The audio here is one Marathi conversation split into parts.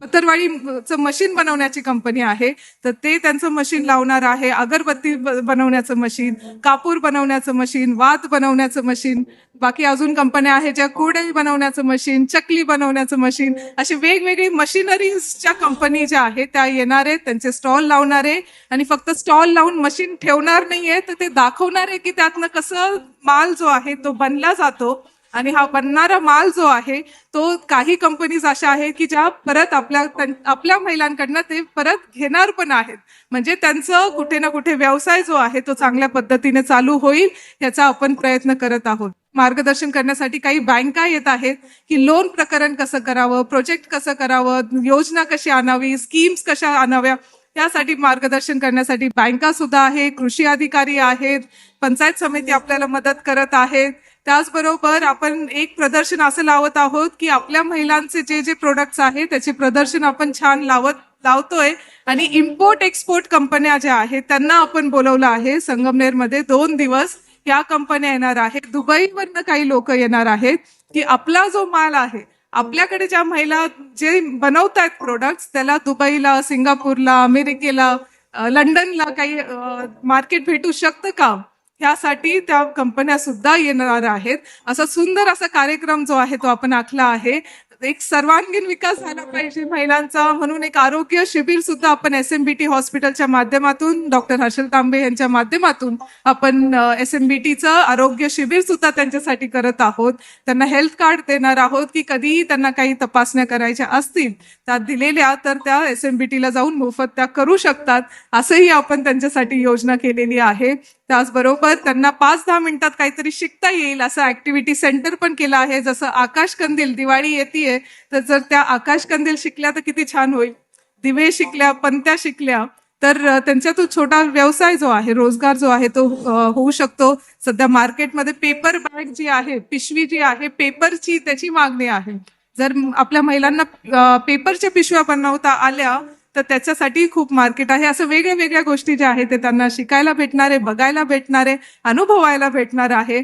पत्तरवाडीचं मशीन बनवण्याची कंपनी आहे. तर ते त्यांचं मशीन लावणार आहे. अगरबत्ती बनवण्याचं मशीन कापूर बनवण्याचं मशीन वात बनवण्याचं मशीन बाकी अजून कंपन्या आहेत ज्या कुरडई बनवण्याचं मशीन चकली बनवण्याचं मशीन अशी वेगवेगळी मशिनरीजच्या कंपनी ज्या आहेत त्या येणार आहेत त्यांचे स्टॉल लावणार आहे. आणि फक्त स्टॉल लावून मशीन ठेवणार नाहीये तर ते दाखवणार आहे की त्यातनं कसं माल जो आहे तो बनला जातो. आणि हा बनणारा माल जो आहे तो काही कंपनीज अशा आहेत की ज्या परत आपल्या आपल्या महिलांकडनं ते परत घेणार पण आहेत. म्हणजे त्यांचं कुठे ना कुठे व्यवसाय जो आहे तो चांगल्या पद्धतीने चालू होईल याचा आपण प्रयत्न करत आहोत. मार्गदर्शन करण्यासाठी काही बँका येत आहेत की लोन प्रकरण कसं करावं प्रोजेक्ट कसं करावं योजना कशी आणावी स्कीम्स कशा आणाव्या त्यासाठी मार्गदर्शन करण्यासाठी बँका सुद्धा आहे कृषी अधिकारी आहेत पंचायत समिती आपल्याला मदत करत आहेत. त्याचबरोबर आपण एक प्रदर्शन असं लावत आहोत की आपल्या महिलांचे जे जे प्रोडक्ट्स आहेत त्याचे प्रदर्शन आपण छान लावत लावतोय. आणि इम्पोर्ट एक्सपोर्ट कंपन्या ज्या आहेत त्यांना आपण बोलवलं आहे. संगमनेरमध्ये दोन दिवस या कंपन्या येणार आहेत. दुबईवरनं काही लोक येणार आहेत की आपला जो माल आहे आपल्याकडे ज्या महिला जे बनवतायत प्रोडक्ट्स त्याला दुबईला सिंगापूरला अमेरिकेला लंडनला काही मार्केट भेटू शकतं का? ह्यासाठी त्या कंपन्या सुद्धा येणार आहेत. असा सुंदर असा कार्यक्रम जो आहे तो आपण आखला आहे. एक सर्वांगीण विकास झाला पाहिजे महिलांचा म्हणून एक आरोग्य शिबिर सुद्धा आपण एस एम बी टी हॉस्पिटलच्या माध्यमातून डॉक्टर हर्षल तांबे यांच्या माध्यमातून आपण एस एम बी टीचं आरोग्य शिबिर सुद्धा त्यांच्यासाठी करत आहोत. त्यांना हेल्थ कार्ड देणार आहोत की कधीही त्यांना काही तपासण्या करायच्या असतील त्या दिलेल्या तर त्या एस एम बी टीला जाऊन मोफत त्या करू शकतात असंही आपण त्यांच्यासाठी योजना केलेली आहे. त्याचबरोबर त्यांना पाच दहा मिनिटात काहीतरी शिकता येईल असं ऍक्टिव्हिटी सेंटर पण केलं आहे. जसं आकाश कंदील दिवाळी येते तर जर त्या आकाश कंदील शिकल्या तर किती छान होईल. दिवे शिकल्या पंत्या शिकल्या तर अ, त्यांचा तो छोटा व्यवसाय जो आहे रोजगार जो आहे तो होऊ शकतो. सध्या मार्केटमध्ये पेपर बॅग जी आहे पिशवी जी आहे पेपरची त्याची मागणी आहे. जर आपल्या महिलांना पेपरच्या पिशव्या बनवता आल्या तर त्याच्यासाठी खूप मार्केट आहे. असं वेगळ्या वेगळ्या गोष्टी ज्या आहेत ते त्यांना शिकायला भेटणार आहे बघायला भेटणार आहे अनुभवायला भेटणार आहे.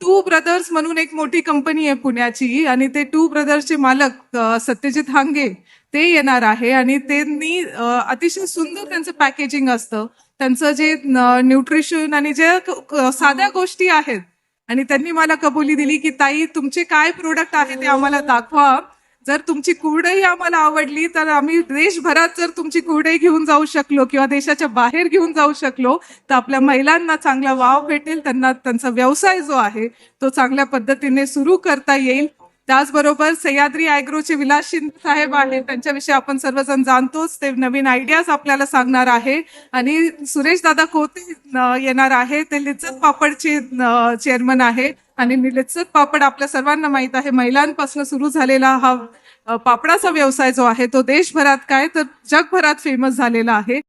टू ब्रदर्स म्हणून एक मोठी कंपनी आहे पुण्याची आणि ते टू ब्रदर्सचे मालक सत्यजित हांगे ते येणार आहे आणि त्यांनी अतिशय सुंदर त्यांचं पॅकेजिंग असतं. त्यांचं जे न्यूट्रिशन आणि ज्या साध्या गोष्टी आहेत. आणि त्यांनी मला कबुली दिली की ताई तुमचे काय प्रोडक्ट आहे ते आम्हाला दाखवा. जर तुमची कुरडई आम्हाला आवडली तर आम्ही देशभरात जर तुमची कुरडई घेऊन जाऊ शकलो किंवा देशाच्या बाहेर घेऊन जाऊ शकलो तर आपल्या महिलांना चांगला वाव भेटेल. त्यांना त्यांचा व्यवसाय जो आहे तो चांगल्या पद्धतीने सुरू करता येईल. त्याचबरोबर सह्याद्री आयग्रोचे विलास शिंदे साहेब आहेत. त्यांच्याविषयी आपण सर्वजण जाणतोच. ते नवीन आयडियाज आपल्याला सांगणार आहे. आणि सुरेश दादा कोते येणार आहे. ते लिज्जत पापडचे चेअरमन आहे आणि लिज्जत पापड आपल्या सर्वांना माहीत आहे. महिलांपासून सुरू झालेला हा पापडाचा व्यवसाय जो आहे तो देशभरात काय तर जगभरात फेमस झालेला आहे.